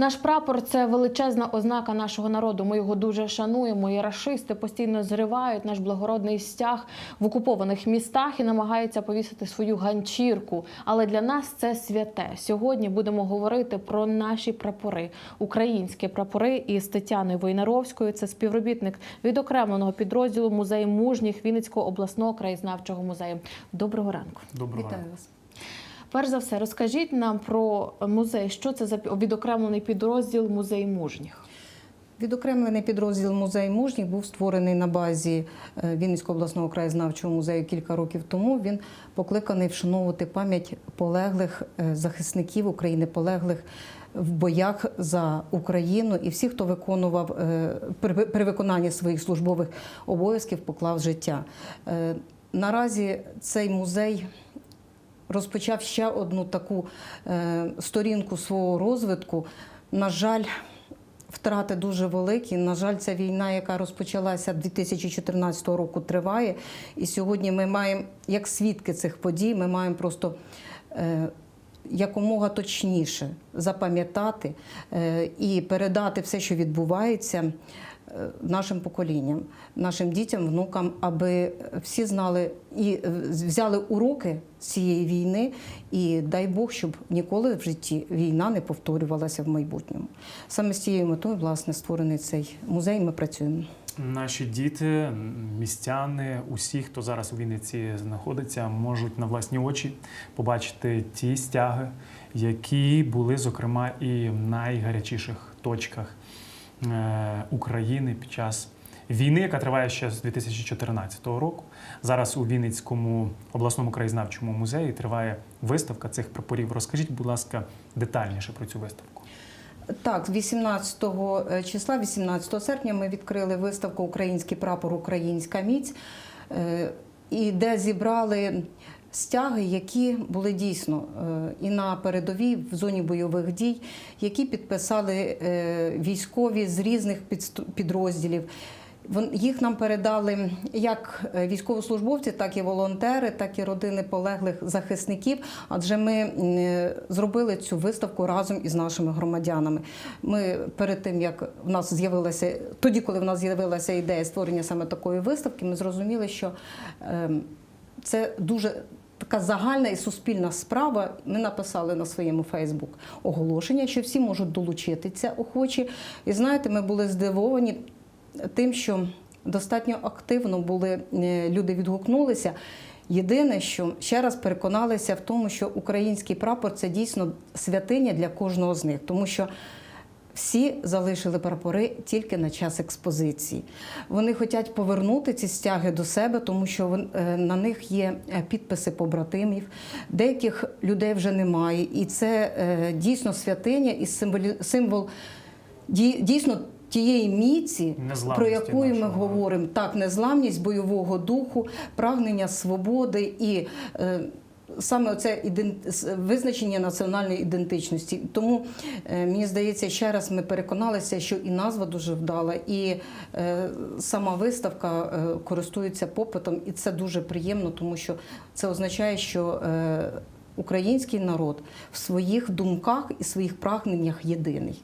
Наш прапор це величезна ознака нашого народу. Ми його дуже шануємо. І рашисти постійно зривають наш благородний стяг в окупованих містах і намагаються повісити свою ганчірку. Але для нас це святе. Сьогодні будемо говорити про наші прапори, українські прапори із Тетяною Войнаровською. Це співробітник відокремленого підрозділу музею мужніх Вінницького обласного краєзнавчого музею. Доброго ранку. Доброго Вітаю вас. Перш за все, розкажіть нам про музей. Що це за відокремлений підрозділ музей мужніх? Відокремлений підрозділ музей мужніх був створений на базі е, Вінницького обласного краєзнавчого музею кілька років тому. Він покликаний вшановувати пам'ять полеглих е, захисників України, полеглих в боях за Україну і всіх, хто виконував е, при, виконанні своїх службових обов'язків, поклав життя. Наразі цей музей розпочав ще одну таку е, сторінку свого розвитку. На жаль, втрати дуже великі. На жаль, ця війна, яка розпочалася 2014 року, триває. І сьогодні ми маємо, як свідки цих подій, ми маємо просто. Е, Якомога точніше запам'ятати е, і передати все, що відбувається нашим поколінням, нашим дітям, внукам, аби всі знали і е, взяли уроки цієї війни, і дай Бог, щоб ніколи в житті війна не повторювалася в майбутньому. Саме з цією метою, власне, створений цей музей. Ми працюємо. Наші діти, містяни, усі, хто зараз у Вінниці знаходиться, можуть на власні очі побачити ті стяги, які були, зокрема, і в найгарячіших точках е, України під час війни, яка триває ще з 2014 року. Зараз у Вінницькому обласному краєзнавчому музеї триває виставка цих прапорів. Розкажіть, будь ласка, детальніше про цю виставку. Так, 18 числа, 18 серпня, ми відкрили виставку Український прапор, Українська міць, е, і де зібрали стяги, які були дійсно е, і на передовій в зоні бойових дій, які підписали е, військові з різних підрозділів. Їх нам передали як е, військовослужбовці, так і волонтери, так і родини полеглих захисників. Адже ми зробили цю виставку разом із нашими громадянами. Ми перед тим як в нас з'явилася тоді, коли в нас з'явилася ідея створення саме такої виставки, ми зрозуміли, що ем, це дуже. Така загальна і суспільна справа. Ми написали на своєму Фейсбук оголошення, що всі можуть долучитися охочі. І знаєте, ми були здивовані тим, що достатньо активно були е, люди відгукнулися. Єдине, що ще раз переконалися в тому, що український прапор це дійсно святиня для кожного з них, тому що всі залишили прапори тільки на час експозиції. Вони хочуть повернути ці стяги до себе, тому що е, на них є е, підписи побратимів. Деяких людей вже немає, і це е, дійсно святиня і символ дійсно тієї міці, про яку ми говоримо. Так, незламність бойового духу, прагнення свободи і. е, Саме це визначення національної ідентичності. Тому е, мені здається, ще раз ми переконалися, що і назва дуже вдала, і е, сама виставка е, користується попитом, і це дуже приємно, тому що це означає, що український народ в своїх думках і своїх прагненнях єдиний.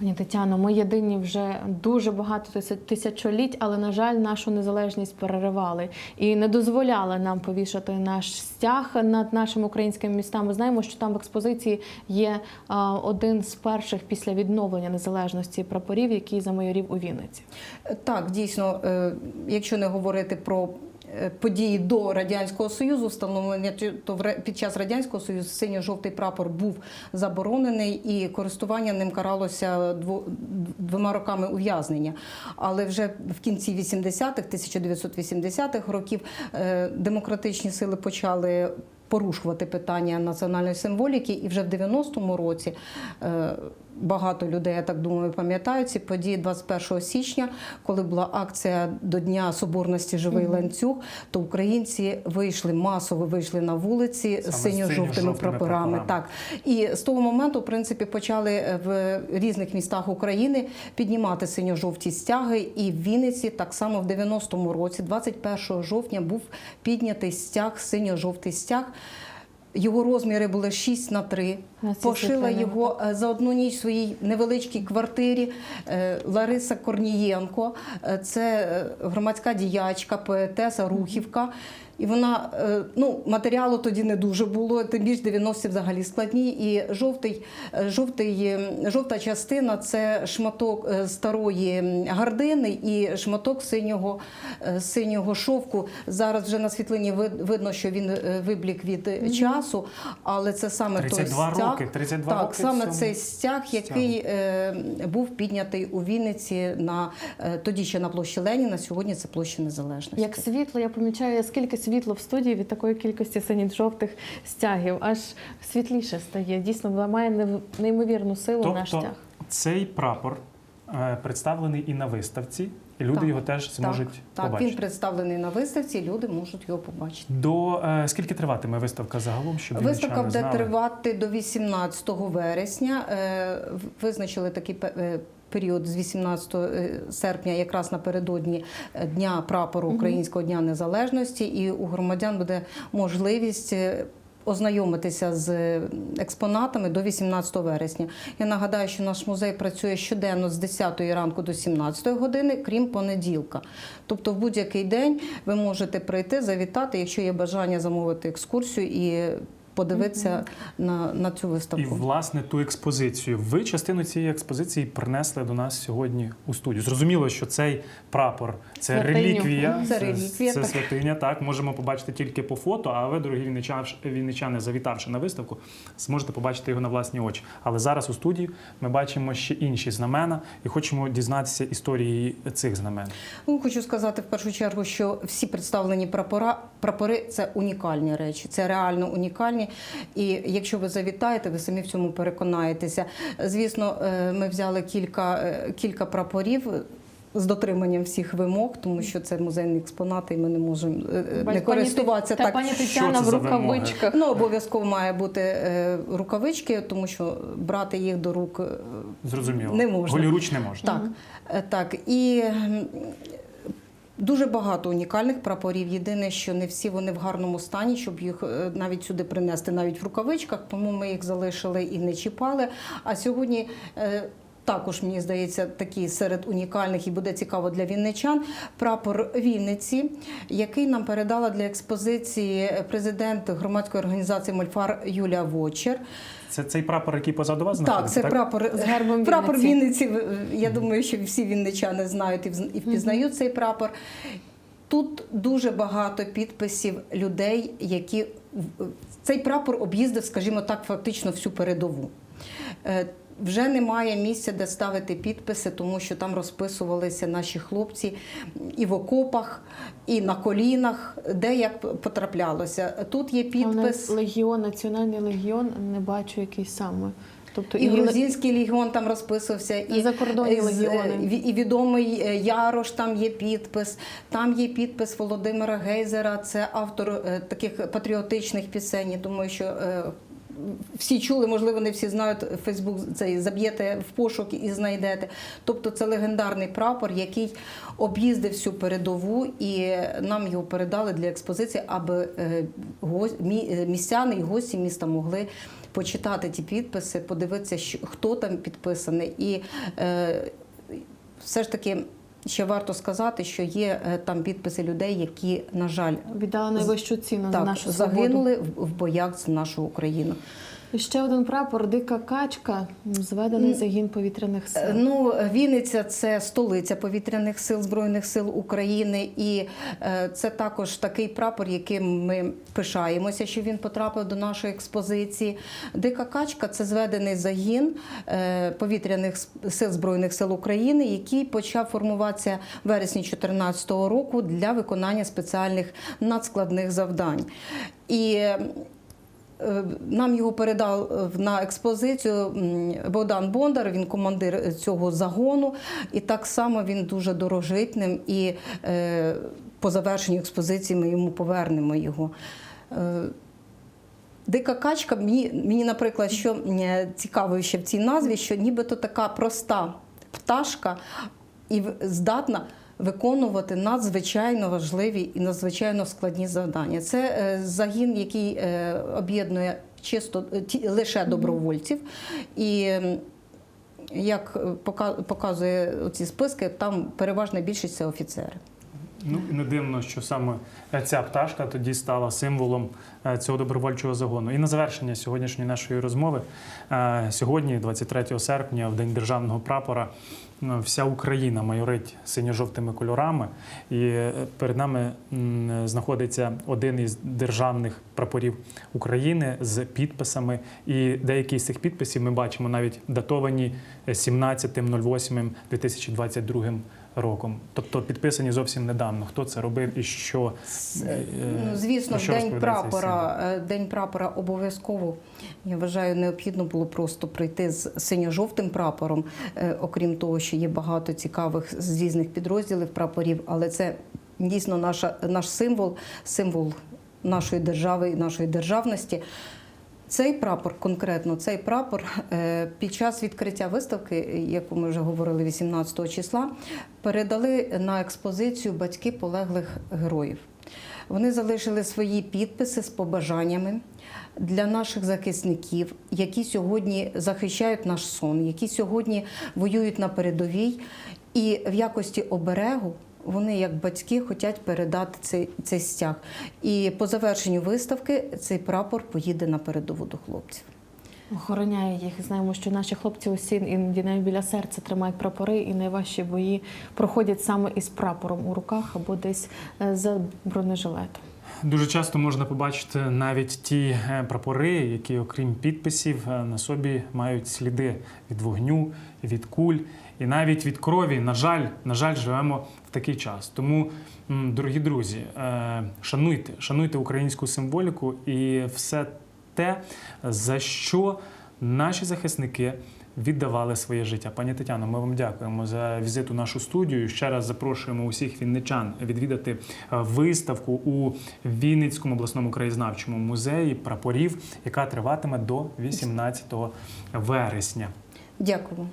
Пані Тетяно, ми єдині вже дуже багато тисяч- тисячоліть, але на жаль, нашу незалежність переривали і не дозволяли нам повішати наш стяг над нашими українськими містами. Ми знаємо, що там в експозиції є один з перших після відновлення незалежності прапорів, який замайорів у Вінниці. Так, дійсно, е, якщо не говорити про е, події до радянського союзу, встановлення то під час радянського союзу синьо-жовтий прапор був заборонений і користування ним каралося двома роками ув'язнення. Але вже в кінці 80-х, 1980-х років е, демократичні сили почали. Порушувати питання національної символіки, і вже в 90-му році е, багато людей, я так думаю, пам'ятають ці події 21 січня, коли була акція до Дня Соборності Живий ланцюг, то українці вийшли масово вийшли на вулиці з синьо-жовтими прапорами. Так і з того моменту, в принципі, почали е, в різних містах України піднімати синьо-жовті стяги. І в Вінниці так само в 90-му році, 21 жовтня, був піднятий стяг, синьо-жовтий стяг. Його розміри були 6 на 3. Пошила його е, за одну ніч в своїй невеличкій квартирі е, Лариса Корнієнко. Е, Це громадська діячка, поетеса, рухівка. І вона, ну, матеріалу тоді не дуже було, тим більш 90-ті взагалі складні. І жовтий, жовтий, жовта частина це шматок старої гардини і шматок синього, синього шовку. Зараз вже на світлині видно, що він виблік від часу, але це саме той стяг. Роки, 32 так, роки саме цьому цей стяг, який е, був піднятий у Вінниці на е, тоді ще на площі Леніна. Сьогодні це площа Незалежності. Як світло, я помічаю, скільки світло в студії від такої кількості синіх-жовтих стягів, аж світліше стає. Дійсно, має неймовірну силу наш Тобто стяг. цей прапор е, представлений і на виставці, і люди Так, його теж зможуть так, так, побачити. він представлений на виставці, люди можуть його побачити. До е, скільки триватиме виставка загалом? Щоб Виставка буде знали? тривати до 18 вересня. Е, Визначили такий е, період з 18 серпня, якраз напередодні е, Дня прапору Українського Дня Незалежності, і у громадян буде можливість. Ознайомитися з експонатами до 18 вересня. Я нагадаю, що наш музей працює щоденно з 10 ранку до 17 години, крім понеділка. Тобто, в будь-який день ви можете прийти, завітати, якщо є бажання замовити екскурсію і подивитися на, на цю І власне ту експозицію. Ви частину цієї експозиції принесли до нас сьогодні у студію. Зрозуміло, що цей прапор це Святиню. реліквія. Це реліквія, Це так. святиня. Так можемо побачити тільки по фото. А ви, дорогі вінничани, вінничани, завітавши на виставку, зможете побачити його на власні очі. Але зараз у студії ми бачимо ще інші знамена і хочемо дізнатися історії цих знамен. Ну, хочу сказати в першу чергу, що всі представлені прапора, прапори це унікальні речі, це реально унікальні. І якщо ви завітаєте, ви самі в цьому переконаєтеся. Звісно, е, ми взяли кілька, е, кілька прапорів. З дотриманням всіх вимог, тому що це музейні експонати, і ми не можемо е, е, не Пані користуватися та так. пані Тетяна в рукавичках. Ну, обов'язково має бути е, рукавички, тому що брати їх до рук е, Зрозуміло. Не можна. Голіруч не можна. Так, е, так. І дуже багато унікальних прапорів. Єдине, що не всі вони в гарному стані, щоб їх е, навіть сюди принести, навіть в рукавичках, тому ми їх залишили і не чіпали. А сьогодні. Е, Також мені здається, такий серед унікальних і буде цікаво для вінничан. Прапор Вінниці, який нам передала для експозиції президент громадської організації Мольфар Юлія Вочер. Це цей прапор, який позаду вас Так, знаходиться? це прапор З гербом прапор Вінниці. Вінниці. Я думаю, що всі вінничани знають і вз- і впізнають цей прапор. Тут дуже багато підписів людей, які в- цей прапор об'їздив, скажімо так, фактично всю передову. Е, Вже немає місця, де ставити підписи, тому що там розписувалися наші хлопці і в окопах, і на колінах, де як потраплялося. Тут є підпис. легіон, національний легіон, не бачу який саме. Тобто І грузинський легіон там розписувався, і закордонні з- легіони. і відомий е, Ярош. Там є підпис. Там є підпис Володимира Гейзера. Це автор е, таких патріотичних пісень. Я Думаю, що е, всі чули, можливо, не всі знають Фейсбук. Цей заб'єте в пошук і знайдете. Тобто, це легендарний прапор, який об'їздив всю передову, і нам його передали для експозиції, аби е, е, містяни і гості міста могли почитати ті підписи, подивитися, хто там підписаний. І е, все ж таки ще варто сказати, що є е, там підписи людей, які, на жаль, віддали найвищу ціну за так, нашу свободу. загинули в, в боях за нашу Україну. І ще один прапор, дика качка, зведений загін повітряних Е, сил. Ну, Вінниця це столиця повітряних сил Збройних сил України, і е, це також такий прапор, яким ми пишаємося, що він потрапив до нашої експозиції. Дика качка це зведений загін е, повітряних сил Збройних сил України, який почав формуватися в вересні 2014 року для виконання спеціальних надскладних завдань. І Нам його передав е, на експозицію Богдан Бондар, він командир цього загону, і так само він дуже дорожить ним. І е, по завершенню експозиції ми йому повернемо його. Е, Дика качка, мені, мені, наприклад, що е, цікаво ще в цій назві, що нібито така проста пташка і здатна виконувати надзвичайно важливі і надзвичайно складні завдання. Це е, загін, який е, об'єднує чисто е, ті- лише добровольців. І як показує ці списки, там переважна більшість це офіцери. Ну і не дивно, що саме ця пташка тоді стала символом цього добровольчого загону. І на завершення сьогоднішньої нашої розмови, сьогодні, 23 серпня, в день державного прапора, вся Україна майорить синьо-жовтими кольорами, і е, перед нами знаходиться один із державних прапорів України з підписами. І деякі з цих підписів ми бачимо навіть датовані 17.08.2022 роком. Тобто підписані зовсім недавно. Хто це робив і що? е, Ну, звісно, в що день прапора, е, день прапора обов'язково. Я вважаю, необхідно було просто прийти з синьо-жовтим прапором. Е, Окрім того, що є багато цікавих з різних підрозділів прапорів, але це дійсно наша, наш символ, символ нашої держави і нашої державності. Цей прапор, конкретно цей прапор, е, під час відкриття виставки, яку ми вже говорили 18 числа, передали на експозицію батьки полеглих героїв. Вони залишили свої підписи з побажаннями для наших захисників, які сьогодні захищають наш сон, які сьогодні воюють на передовій, і в якості оберегу. Вони, як батьки, хочуть передати цей, цей стяг. І по завершенню виставки цей прапор поїде на передову до хлопців. Охороняє їх. Знаємо, що наші хлопці усі іноді навіть біля серця тримають прапори, і найважчі бої проходять саме із прапором у руках або десь е, за бронежилетом. Дуже часто можна побачити навіть ті е, прапори, які, окрім підписів, е, на собі мають сліди від вогню, від куль і навіть від крові. На жаль, на жаль, живемо в такий час. Тому, дорогі друзі, е, шануйте, шануйте українську символіку і все те, за що наші захисники. Віддавали своє життя. Пані Тетяно, ми вам дякуємо за візит у нашу студію. Ще раз запрошуємо усіх вінничан відвідати е, виставку у Вінницькому обласному краєзнавчому музеї прапорів, яка триватиме до 18 вересня. Дякую.